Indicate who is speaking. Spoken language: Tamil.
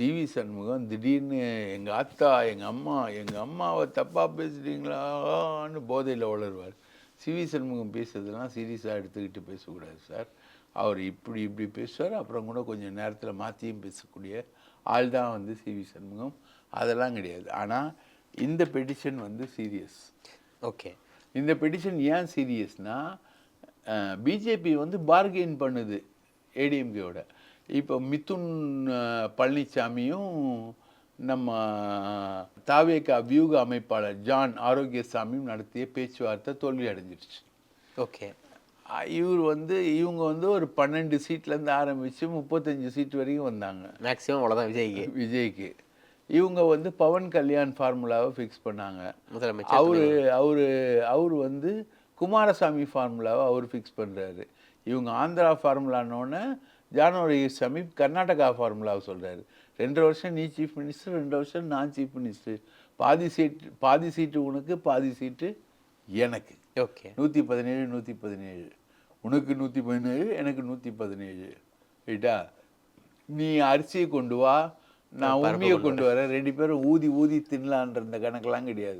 Speaker 1: சிவி சண்முகம் திடீர்னு எங்கள் அத்தா எங்கள் அம்மா எங்கள் அம்மாவை தப்பாக பேசுகிறீங்களான்னு போதையில் வளருவார் சிவி சண்முகம் பேசுறதெல்லாம் சீரியஸாக எடுத்துக்கிட்டு பேசக்கூடாது சார். அவர் இப்படி இப்படி பேசுவார். அப்புறம் கூட கொஞ்சம் நேரத்தில் மாற்றியும் பேசக்கூடிய ஆள் தான் வந்து சிவி சண்முகம். அதெல்லாம் கிடையாது. ஆனால் இந்த பெட்டிஷன் வந்து சீரியஸ்
Speaker 2: ஓகே.
Speaker 1: இந்த பெட்டிஷன் ஏன் சீரியஸ்னா பிஜேபி வந்து பார்கெயின் பண்ணுது. ஏடிஎம்கேவோட இப்போ மிதுன் பழனிசாமியும் நம்ம தாவேகா வியூக அமைப்பாளர் ஜான் ஆரோக்கியசாமியும் நடத்திய பேச்சுவார்த்தை தோல்வி அடைஞ்சிருச்சு
Speaker 2: ஓகே
Speaker 1: இவர் வந்து இவங்க வந்து ஒரு பன்னெண்டு சீட்லேருந்து ஆரம்பித்து முப்பத்தஞ்சு சீட் வரைக்கும் வந்தாங்க.
Speaker 2: மேக்ஸிமம் அவ்வளோதான் விஜய்க்கு.
Speaker 1: விஜய்க்கு. இவங்க வந்து பவன் கல்யாண் ஃபார்முலாவை ஃபிக்ஸ் பண்ணாங்க.
Speaker 2: முதலமைச்சர்
Speaker 1: அவரு அவரு அவர் வந்து குமாரசாமி ஃபார்முலாவை அவர் ஃபிக்ஸ் பண்ணுறாரு இவங்க ஆந்திரா ஃபார்முலான்னொன்னே ஜானவரி சாமி கர்நாடகா ஃபார்முலாவை சொல்கிறாரு ரெண்டு வருஷம் நீ சீஃப் மினிஸ்டர் ரெண்டு வருஷம் நான் சீஃப் மினிஸ்டர் பாதி சீட் பாதி சீட்டு உனக்கு பாதி சீட்டு எனக்கு.
Speaker 2: ஓகே.
Speaker 1: நூற்றி பதினேழு நூற்றி பதினேழு. உனக்கு நூற்றி பதினேழு எனக்கு நூற்றி பதினேழு. ரைட்டா? நீ அரிசியை கொண்டு வா. நான் உண்மையை கொண்டு வரேன். ரெண்டு பேரும் ஊதி ஊதி தின்னலான்ற இந்த கணக்கெல்லாம் கிடையாது.